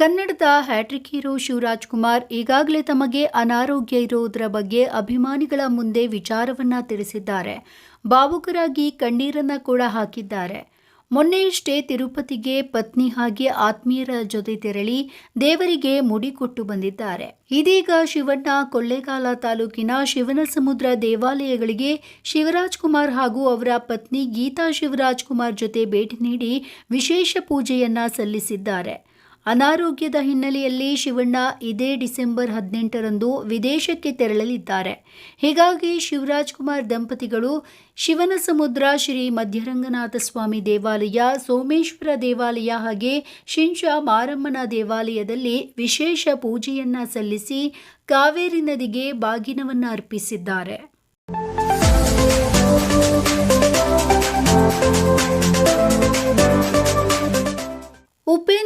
ಕನ್ನಡದ hat trick hero Shivraj Kumar ಈಗಾಗಲೇ ತಮಗೆ ಅನಾರೋಗ್ಯ ಇರುವುದರ ಬಗ್ಗೆ ಅಭಿಮಾನಿಗಳ ಮುಂದೆ ವಿಚಾರವನ್ನ ತಿಳಿಸಿದ್ದಾರೆ. ಭಾವುಕರಾಗಿ ಕಣ್ಣೀರನ್ನ ಕೂಡ ಹಾಕಿದ್ದಾರೆ. ಮೊನ್ನೆಯಷ್ಟೇ ತಿರುಪತಿಗೆ ಪತ್ನಿ ಹಾಗೆ ಆತ್ಮೀಯರ ಜೊತೆ ತೆರಳಿ ದೇವರಿಗೆ ಮುಡಿಕೊಟ್ಟು ಬಂದಿದ್ದಾರೆ. ಇದೀಗ ಶಿವಣ್ಣ ಕೊಳ್ಳೇಗಾಲ ತಾಲೂಕಿನ ಶಿವನ ಸಮುದ್ರ ದೇವಾಲಯಗಳಿಗೆ ಶಿವರಾಜ್ ಕುಮಾರ್ ಹಾಗೂ ಅವರ ಪತ್ನಿ ಗೀತಾ ಶಿವರಾಜ್ ಕುಮಾರ್ ಜೊತೆ ಭೇಟಿ ನೀಡಿ ವಿಶೇಷ ಪೂಜೆಯನ್ನ ಸಲ್ಲಿಸಿದ್ದಾರೆ. ಅನಾರೋಗ್ಯದ ಹಿನ್ನೆಲೆಯಲ್ಲಿ ಶಿವಣ್ಣ ಇದೇ ಡಿಸೆಂಬರ್ ಹದಿನೆಂಟರಂದು ವಿದೇಶಕ್ಕೆ ತೆರಳಲಿದ್ದಾರೆ. ಹೀಗಾಗಿ ಶಿವರಾಜ್ ಕುಮಾರ್ ದಂಪತಿಗಳು ಶಿವನ ಸಮುದ್ರ ಶ್ರೀ ಮಧ್ಯರಂಗನಾಥ ಸ್ವಾಮಿ ದೇವಾಲಯ, ಸೋಮೇಶ್ವರ ದೇವಾಲಯ ಹಾಗೆ ಶಿಂಷಾ ಮಾರಮ್ಮನ ದೇವಾಲಯದಲ್ಲಿ ವಿಶೇಷ ಪೂಜೆಯನ್ನ ಸಲ್ಲಿಸಿ ಕಾವೇರಿ ನದಿಗೆ ಬಾಗಿನವನ್ನು ಅರ್ಪಿಸಿದ್ದಾರೆ.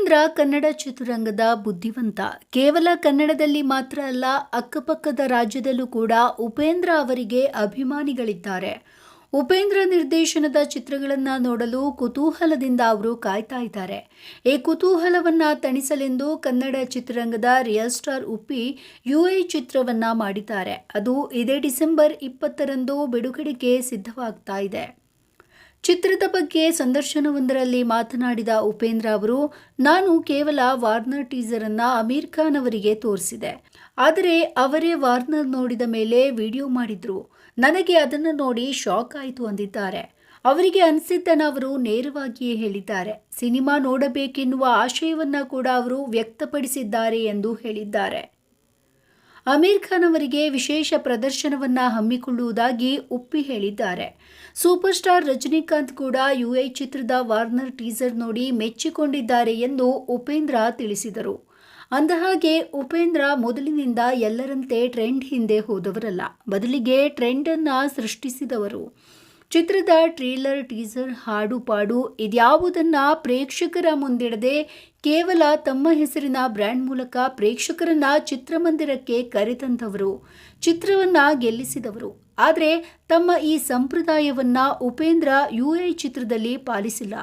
ಉಪೇಂದ್ರ ಕನ್ನಡ ಚಿತ್ರರಂಗದ ಬುದ್ಧಿವಂತ. ಕೇವಲ ಕನ್ನಡದಲ್ಲಿ ಮಾತ್ರ ಅಲ್ಲ, ಅಕ್ಕಪಕ್ಕದ ರಾಜ್ಯದಲ್ಲೂ ಕೂಡ ಉಪೇಂದ್ರ ಅವರಿಗೆ ಅಭಿಮಾನಿಗಳಿದ್ದಾರೆ. ಉಪೇಂದ್ರ ನಿರ್ದೇಶನದ ಚಿತ್ರಗಳನ್ನು ನೋಡಲು ಕುತೂಹಲದಿಂದ ಅವರು ಕಾಯ್ತಾ ಇದ್ದಾರೆ. ಈ ಕುತೂಹಲವನ್ನ ತಣಿಸಲೆಂದು ಕನ್ನಡ ಚಿತ್ರರಂಗದ ರಿಯಲ್ ಸ್ಟಾರ್ ಉಪ್ಪಿ ಯುಐ ಚಿತ್ರವನ್ನ ಮಾಡಿದ್ದಾರೆ. ಅದು ಇದೇ ಡಿಸೆಂಬರ್ ಇಪ್ಪತ್ತರಂದು ಬಿಡುಗಡೆಗೆ ಸಿದ್ಧವಾಗ್ತಾ ಇದೆ. ಚಿತ್ರದ ಬಗ್ಗೆ ಸಂದರ್ಶನವೊಂದರಲ್ಲಿ ಮಾತನಾಡಿದ ಉಪೇಂದ್ರ ಅವರು, ನಾನು ಕೇವಲ ವಾರ್ನರ್ ಟೀಸರ್ ಅನ್ನ ಅಮೀರ್ ಖಾನ್ ಅವರಿಗೆ ತೋರಿಸಿದೆ. ಆದರೆ ಅವರೇ ವಾರ್ನರ್ ನೋಡಿದ ಮೇಲೆ ವಿಡಿಯೋ ಮಾಡಿದ್ರು. ನನಗೆ ಅದನ್ನು ನೋಡಿ ಶಾಕ್ ಆಯಿತು ಅಂದಿದ್ದಾರೆ. ಅವರಿಗೆ ಅನಿಸಿದ್ದನ್ನು ಅವರು ನೇರವಾಗಿಯೇ ಹೇಳಿದ್ದಾರೆ. ಸಿನಿಮಾ ನೋಡಬೇಕೆನ್ನುವ ಆಶಯವನ್ನ ಕೂಡ ಅವರು ವ್ಯಕ್ತಪಡಿಸಿದ್ದಾರೆ ಎಂದು ಹೇಳಿದ್ದಾರೆ. ಅಮೀರ್ ಖಾನ್ ಅವರಿಗೆ ವಿಶೇಷ ಪ್ರದರ್ಶನವನ್ನ ಹಮ್ಮಿಕೊಳ್ಳುವುದಾಗಿ ಉಪ್ಪಿ ಹೇಳಿದ್ದಾರೆ. ಸೂಪರ್ ಸ್ಟಾರ್ ರಜನಿಕಾಂತ್ ಕೂಡ ಯುಐ ಚಿತ್ರದ ವಾರ್ನರ್ ಟೀಸರ್ ನೋಡಿ ಮೆಚ್ಚಿಕೊಂಡಿದ್ದಾರೆ ಎಂದು ಉಪೇಂದ್ರ ತಿಳಿಸಿದರು. ಅಂದಹಾಗೆ, ಉಪೇಂದ್ರ ಮೊದಲಿನಿಂದ ಎಲ್ಲರಂತೆ ಟ್ರೆಂಡ್ ಹಿಂದೆ ಹೋದವರಲ್ಲ. ಬದಲಿಗೆ ಟ್ರೆಂಡನ್ನು ಸೃಷ್ಟಿಸಿದವರು. ಚಿತ್ರದ ಟ್ರೇಲರ್, ಟೀಸರ್ ಹಾಡು ಪಾಡು ಇದ್ಯಾವುದನ್ನು ಪ್ರೇಕ್ಷಕರ ಮುಂದಿಡದೆ ಕೇವಲ ತಮ್ಮ ಹೆಸರಿನ ಬ್ರ್ಯಾಂಡ್ ಮೂಲಕ ಪ್ರೇಕ್ಷಕರನ್ನ ಚಿತ್ರಮಂದಿರಕ್ಕೆ ಕರೆತಂದವರು, ಚಿತ್ರವನ್ನ ಗೆಲ್ಲಿಸಿದವರು. ಆದರೆ ತಮ್ಮ ಈ ಸಂಪ್ರದಾಯವನ್ನ ಉಪೇಂದ್ರ ಯುಎ ಚಿತ್ರದಲ್ಲಿ ಪಾಲಿಸಿಲ್ಲ.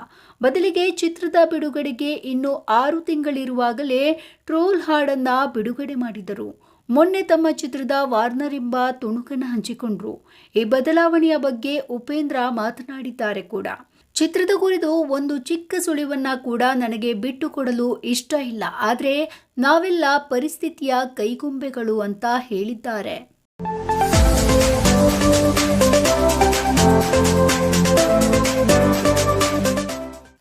ಬದಲಿಗೆ ಚಿತ್ರದ ಬಿಡುಗಡೆಗೆ ಇನ್ನು ಆರು ತಿಂಗಳಿರುವಾಗಲೇ ಟ್ರೋಲ್ ಹಾಡನ್ನ ಬಿಡುಗಡೆ ಮಾಡಿದರು. ಮೊನ್ನೆ ತಮ್ಮ ಚಿತ್ರದ ವಾರ್ನರ್ ಎಂಬ ತುಣುಕನ್ನು ಹಂಚಿಕೊಂಡ್ರು. ಈ ಬದಲಾವಣೆಯ ಬಗ್ಗೆ ಉಪೇಂದ್ರ ಮಾತನಾಡಿದ್ದಾರೆ ಕೂಡ. ಚಿತ್ರದ ಕುರಿತು ಒಂದು ಚಿಕ್ಕ ಸುಳಿವನ್ನ ಕೂಡ ನನಗೆ ಬಿಟ್ಟು ಕೊಡಲು ಇಷ್ಟ ಇಲ್ಲ. ಆದರೆ ನಾವೆಲ್ಲ ಪರಿಸ್ಥಿತಿಯ ಕೈಗೊಂಬೆಗಳು ಅಂತ ಹೇಳಿದ್ದಾರೆ.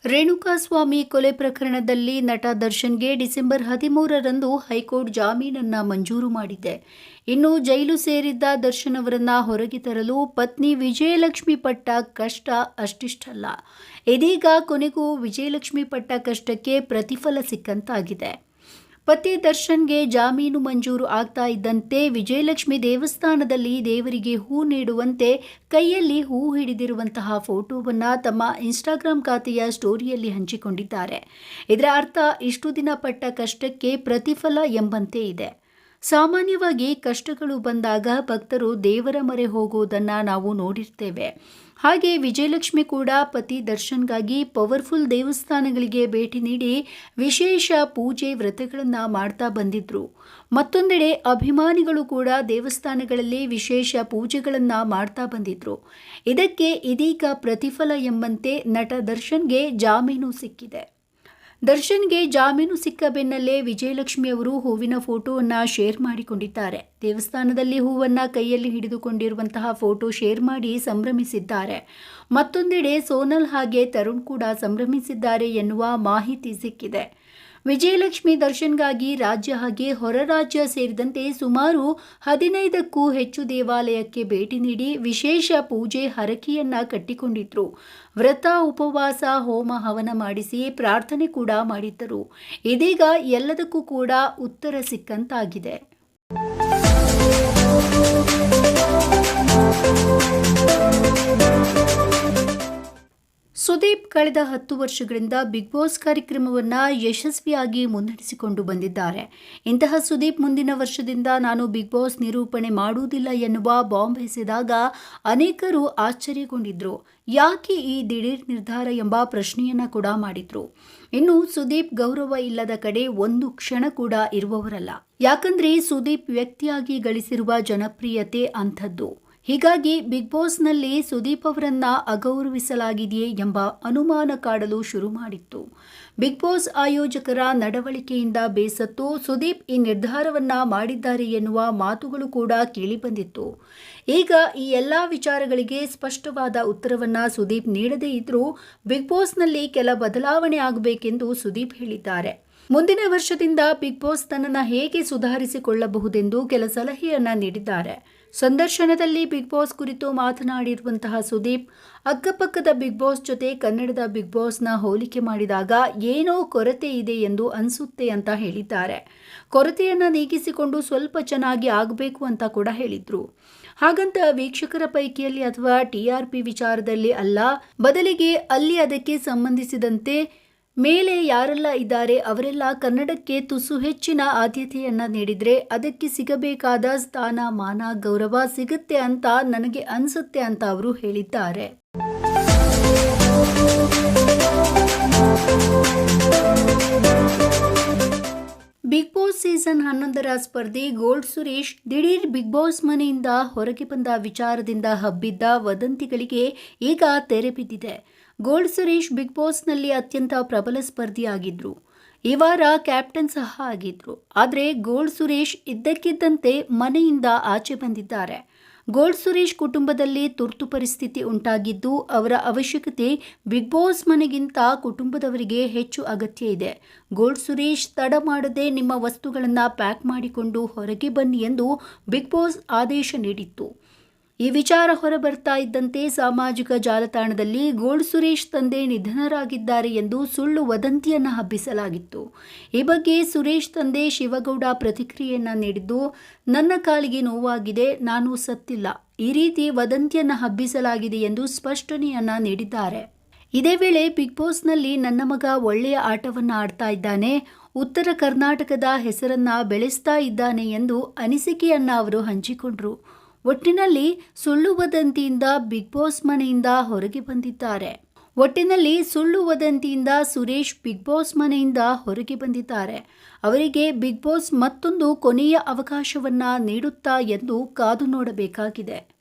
ರೇಣುಕಾಸ್ವಾಮಿ ಕೊಲೆ ಪ್ರಕರಣದಲ್ಲಿ ನಟ ದರ್ಶನ್ಗೆ ಡಿಸೆಂಬರ್ ಹದಿಮೂರರಂದು ಹೈಕೋರ್ಟ್ ಜಾಮೀನನ್ನು ಮಂಜೂರು ಮಾಡಿದೆ. ಇನ್ನು ಜೈಲು ಸೇರಿದ್ದ ದರ್ಶನ್ ಅವರನ್ನು ಹೊರಗೆ ತರಲು ಪತ್ನಿ ವಿಜಯಲಕ್ಷ್ಮಿ ಪಟ್ಟ ಕಷ್ಟ ಅಷ್ಟಿಷ್ಟಲ್ಲ. ಇದೀಗ ಕೊನೆಗೂ ವಿಜಯಲಕ್ಷ್ಮಿ ಪಟ್ಟ ಕಷ್ಟಕ್ಕೆ ಪ್ರತಿಫಲ ಸಿಕ್ಕಂತಾಗಿದೆ. ಪತಿ ದರ್ಶನ್ಗೆ ಜಾಮೀನು ಮಂಜೂರು ಆಗ್ತಾ ಇದ್ದಂತೆ ವಿಜಯಲಕ್ಷ್ಮಿ ದೇವಸ್ಥಾನದಲ್ಲಿ ದೇವರಿಗೆ ಹೂ ನೀಡುವಂತೆ ಕೈಯಲ್ಲಿ ಹೂ ಹಿಡಿದಿರುವಂತಹ ಫೋಟೋವನ್ನು ತಮ್ಮ ಇನ್ಸ್ಟಾಗ್ರಾಮ್ ಖಾತೆಯ ಸ್ಟೋರಿಯಲ್ಲಿ ಹಂಚಿಕೊಂಡಿದ್ದಾರೆ. ಇದರ ಅರ್ಥ ಇಷ್ಟು ದಿನ ಪಟ್ಟ ಕಷ್ಟಕ್ಕೆ ಪ್ರತಿಫಲ ಎಂಬಂತೆ ಇದೆ. ಸಾಮಾನ್ಯವಾಗಿ ಕಷ್ಟಗಳು ಬಂದಾಗ ಭಕ್ತರು ದೇವರ ಮೊರೆ ಹೋಗುವುದನ್ನು ನಾವು ನೋಡಿರ್ತೇವೆ. ಹಾಗೆ ವಿಜಯಲಕ್ಷ್ಮಿ ಕೂಡ ಪತಿ ದರ್ಶನ್ಗಾಗಿ ಪವರ್ಫುಲ್ ದೇವಸ್ಥಾನಗಳಿಗೆ ಭೇಟಿ ನೀಡಿ ವಿಶೇಷ ಪೂಜೆ ವ್ರತಗಳನ್ನು ಮಾಡ್ತಾ ಬಂದಿದ್ರು. ಮತ್ತೊಂದೆಡೆ ಅಭಿಮಾನಿಗಳು ಕೂಡ ದೇವಸ್ಥಾನಗಳಲ್ಲಿ ವಿಶೇಷ ಪೂಜೆಗಳನ್ನು ಮಾಡ್ತಾ ಬಂದಿದ್ರು. ಇದಕ್ಕೆ ಇದೀಗ ಪ್ರತಿಫಲ ಎಂಬಂತೆ ನಟ ದರ್ಶನ್ಗೆ ಜಾಮೀನು ಸಿಕ್ಕಿದೆ. ದರ್ಶನ್ಗೆ ಜಾಮೀನು ಸಿಕ್ಕ ಬೆನ್ನಲ್ಲೇ ವಿಜಯಲಕ್ಷ್ಮಿ ಅವರು ಹೂವಿನ ಫೋಟೋವನ್ನು ಶೇರ್ ಮಾಡಿಕೊಂಡಿದ್ದಾರೆ. ದೇವಸ್ಥಾನದಲ್ಲಿ ಹೂವನ್ನು ಕೈಯಲ್ಲಿ ಹಿಡಿದುಕೊಂಡಿರುವಂತಹ ಫೋಟೋ ಶೇರ್ ಮಾಡಿ ಸಂಭ್ರಮಿಸಿದ್ದಾರೆ. ಮತ್ತೊಂದೆಡೆ ಸೋನಲ್ ಹಾಗೆ ತರುಣ್ ಕೂಡ ಸಂಭ್ರಮಿಸಿದ್ದಾರೆ ಎನ್ನುವ ಮಾಹಿತಿ ಸಿಕ್ಕಿದೆ. ವಿಜಯಲಕ್ಷ್ಮಿ ದರ್ಶನ್ಗಾಗಿ ರಾಜ್ಯ ಹಾಗೆ ಹೊರ ರಾಜ್ಯ ಸೇರಿದಂತೆ ಸುಮಾರು ಹದಿನೈದಕ್ಕೂ ಹೆಚ್ಚು ದೇವಾಲಯಕ್ಕೆ ಭೇಟಿ ನೀಡಿ ವಿಶೇಷ ಪೂಜೆ ಹರಕೆಯನ್ನ ಕಟ್ಟಿಕೊಂಡಿದ್ರು. ವ್ರತ, ಉಪವಾಸ, ಹೋಮ, ಹವನ ಮಾಡಿಸಿ ಪ್ರಾರ್ಥನೆ ಕೂಡ ಮಾಡಿದ್ದರು. ಇದೀಗ ಎಲ್ಲದಕ್ಕೂ ಕೂಡ ಉತ್ತರ ಸಿಕ್ಕಂತಾಗಿದೆ. ಸುದೀಪ್ ಕಳೆದ ಹತ್ತು ವರ್ಷಗಳಿಂದ ಬಿಗ್ ಬಾಸ್ ಕಾರ್ಯಕ್ರಮವನ್ನ ಯಶಸ್ವಿಯಾಗಿ ಮುನ್ನಡೆಸಿಕೊಂಡು ಬಂದಿದ್ದಾರೆ. ಇಂತಹ ಸುದೀಪ್ ಮುಂದಿನ ವರ್ಷದಿಂದ ನಾನು ಬಿಗ್ ಬಾಸ್ ನಿರೂಪಣೆ ಮಾಡುವುದಿಲ್ಲ ಎನ್ನುವ ಬಾಂಬ್ ಎಸೆದಾಗ ಅನೇಕರು ಆಶ್ಚರ್ಯಗೊಂಡಿದ್ರು. ಯಾಕೆ ಈ ದಿಢೀರ್ ನಿರ್ಧಾರ ಎಂಬ ಪ್ರಶ್ನೆಯನ್ನ ಕೂಡ ಮಾಡಿದ್ರು. ಇನ್ನು ಸುದೀಪ್ ಗೌರವ ಇಲ್ಲದ ಕಡೆ ಒಂದು ಕ್ಷಣ ಕೂಡ ಇರುವವರಲ್ಲ. ಯಾಕಂದ್ರೆ ಸುದೀಪ್ ವ್ಯಕ್ತಿಯಾಗಿ ಗಳಿಸಿರುವ ಜನಪ್ರಿಯತೆ ಅಂಥದ್ದು. ಹೀಗಾಗಿ ಬಿಗ್ ಬಾಸ್ನಲ್ಲಿ ಸುದೀಪ್ ಅವರನ್ನ ಅಗೌರವಿಸಲಾಗಿದೆಯೇ ಎಂಬ ಅನುಮಾನ ಕಾಡಲು ಶುರು ಮಾಡಿತ್ತು. ಬಿಗ್ ಬಾಸ್ ಆಯೋಜಕರ ನಡವಳಿಕೆಯಿಂದ ಬೇಸತ್ತು ಸುದೀಪ್ ಈ ನಿರ್ಧಾರವನ್ನ ಮಾಡಿದ್ದಾರೆ ಎನ್ನುವ ಮಾತುಗಳು ಕೂಡ ಕೇಳಿಬಂದಿತ್ತು. ಈಗ ಈ ಎಲ್ಲ ವಿಚಾರಗಳಿಗೆ ಸ್ಪಷ್ಟವಾದ ಉತ್ತರವನ್ನ ಸುದೀಪ್ ನೀಡದೇ ಇದ್ರೂ ಬಿಗ್ ಬಾಸ್ನಲ್ಲಿ ಕೆಲ ಬದಲಾವಣೆ ಆಗಬೇಕೆಂದು ಸುದೀಪ್ ಹೇಳಿದ್ದಾರೆ. ಮುಂದಿನ ವರ್ಷದಿಂದ ಬಿಗ್ ಬಾಸ್ ತನ್ನನ್ನು ಹೇಗೆ ಸುಧಾರಿಸಿಕೊಳ್ಳಬಹುದೆಂದು ಕೆಲ ಸಲಹೆಯನ್ನ ನೀಡಿದ್ದಾರೆ. ಸಂದರ್ಶನದಲ್ಲಿ ಬಿಗ್ ಬಾಸ್ ಕುರಿತು ಮಾತನಾಡಿರುವಂತಹ ಸುದೀಪ್, ಅಕ್ಕಪಕ್ಕದ ಬಿಗ್ ಬಾಸ್ ಜೊತೆ ಕನ್ನಡದ ಬಿಗ್ ಬಾಸ್ನ ಹೋಲಿಕೆ ಮಾಡಿದಾಗ ಏನೋ ಕೊರತೆ ಇದೆ ಎಂದು ಅನಿಸುತ್ತೆ ಅಂತ ಹೇಳಿದ್ದಾರೆ. ಕೊರತೆಯನ್ನು ನೀಗಿಸಿಕೊಂಡು ಸ್ವಲ್ಪ ಚೆನ್ನಾಗಿ ಆಗಬೇಕು ಅಂತ ಕೂಡ ಹೇಳಿದರು. ಹಾಗಂತ ವೀಕ್ಷಕರ ಪೈಕಿಯಲ್ಲಿ ಅಥವಾ ಟಿಆರ್ಪಿ ವಿಚಾರದಲ್ಲಿ ಅಲ್ಲ, ಬದಲಿಗೆ ಅಲ್ಲಿ ಅದಕ್ಕೆ ಸಂಬಂಧಿಸಿದಂತೆ ಮೇಲೆ ಯಾರೆಲ್ಲ ಇದ್ದಾರೆ ಅವರೆಲ್ಲ ಕನ್ನಡಕ್ಕೆ ತುಸು ಹೆಚ್ಚಿನ ಆದ್ಯತೆಯನ್ನು ನೀಡಿದರೆ ಅದಕ್ಕೆ ಸಿಗಬೇಕಾದ ಸ್ಥಾನ ಮಾನ ಗೌರವ ಸಿಗುತ್ತೆ ಅಂತ ನನಗೆ ಅನಿಸುತ್ತೆ ಅಂತ ಅವರು ಹೇಳಿದ್ದಾರೆ. ಬಿಗ್ ಬಾಸ್ ಸೀಸನ್ ಹನ್ನೊಂದರ ಸ್ಪರ್ಧಿ ಗೋಲ್ಡ್ ಸುರೇಶ್ ದಿಢೀರ್ ಬಿಗ್ ಬಾಸ್ ಮನೆಯಿಂದ ಹೊರಗೆ ಬಂದ ವಿಚಾರದಿಂದ ಹಬ್ಬಿದ್ದ ವದಂತಿಗಳಿಗೆ ಈಗ ತೆರೆ ಬಿದ್ದಿದೆ. ಗೋಲ್ಡ್ ಸುರೇಶ್ ಬಿಗ್ ಬಾಸ್ನಲ್ಲಿ ಅತ್ಯಂತ ಪ್ರಬಲ ಸ್ಪರ್ಧಿಯಾಗಿದ್ದರು ಈ ವಾರ ಕ್ಯಾಪ್ಟನ್ ಸಹ ಆಗಿದ್ರು. ಆದರೆ ಗೋಲ್ಡ್ ಸುರೇಶ್ ಇದ್ದಕ್ಕಿದ್ದಂತೆ ಮನೆಯಿಂದ ಆಚೆ ಬಂದಿದ್ದಾರೆ. ಗೋಲ್ಡ್ ಸುರೇಶ್ ಕುಟುಂಬದಲ್ಲಿ ತುರ್ತು ಪರಿಸ್ಥಿತಿ ಉಂಟಾಗಿದ್ದು, ಅವರ ಅವಶ್ಯಕತೆ ಬಿಗ್ ಬಾಸ್ ಮನೆಗಿಂತ ಕುಟುಂಬದವರಿಗೆ ಹೆಚ್ಚು ಅಗತ್ಯ ಇದೆ. ಗೋಲ್ಡ್ ಸುರೇಶ್ ತಡ ಮಾಡದೆ ನಿಮ್ಮ ವಸ್ತುಗಳನ್ನು ಪ್ಯಾಕ್ ಮಾಡಿಕೊಂಡು ಹೊರಗೆ ಬನ್ನಿ ಎಂದು ಬಿಗ್ ಬಾಸ್ ಆದೇಶ ನೀಡಿತ್ತು. ಈ ವಿಚಾರ ಹೊರಬರ್ತಾ ಇದ್ದಂತೆ ಸಾಮಾಜಿಕ ಜಾಲತಾಣದಲ್ಲಿ ಗೋಲ್ಡ್ ಸುರೇಶ್ ತಂದೆ ನಿಧನರಾಗಿದ್ದಾರೆ ಎಂದು ಸುಳ್ಳು ವದಂತಿಯನ್ನು ಹಬ್ಬಿಸಲಾಗಿತ್ತು. ಈ ಬಗ್ಗೆ ಸುರೇಶ್ ತಂದೆ ಶಿವಗೌಡ ಪ್ರತಿಕ್ರಿಯೆಯನ್ನು ನೀಡಿದ್ದು, ನನ್ನ ಕಾಲಿಗೆ ನೋವಾಗಿದೆ, ನಾನು ಸತ್ತಿಲ್ಲ. ಈ ರೀತಿ ವದಂತಿಯನ್ನು ಹಬ್ಬಿಸಲಾಗಿದೆ ಎಂದು ಸ್ಪಷ್ಟನೆಯನ್ನ ನೀಡಿದ್ದಾರೆ. ಇದೇ ವೇಳೆ ಬಿಗ್ ಬಾಸ್ನಲ್ಲಿ ನನ್ನ ಮಗ ಒಳ್ಳೆಯ ಆಟವನ್ನು ಆಡ್ತಾ ಇದ್ದಾನೆ. ಉತ್ತರ ಕರ್ನಾಟಕದ ಹೆಸರನ್ನ ಬೆಳೆಸ್ತಾ ಇದ್ದಾನೆ ಎಂದು ಅನಿಸಿಕೆಯನ್ನ ಅವರು ಹಂಚಿಕೊಂಡ್ರು. ಒಟ್ಟಿನಲ್ಲಿ ಸುಳ್ಳು ವದಂತಿಯಿಂದ ಬಿಗ್ ಬಾಸ್ ಮನೆಯಿಂದ ಹೊರಗೆ ಬಂದಿದ್ದಾರೆ. ಒಟ್ಟಿನಲ್ಲಿ ಸುಳ್ಳು ವದಂತಿಯಿಂದ ಸುರೇಶ್ ಬಿಗ್ ಬಾಸ್ ಮನೆಯಿಂದ ಹೊರಗೆ ಬಂದಿದ್ದಾರೆ. ಅವರಿಗೆ ಬಿಗ್ ಬಾಸ್ ಮತ್ತೊಂದು ಕೊನೆಯ ಅವಕಾಶವನ್ನ ನೀಡುತ್ತಾ ಎಂದು ಕಾದು ನೋಡಬೇಕಾಗಿದೆ.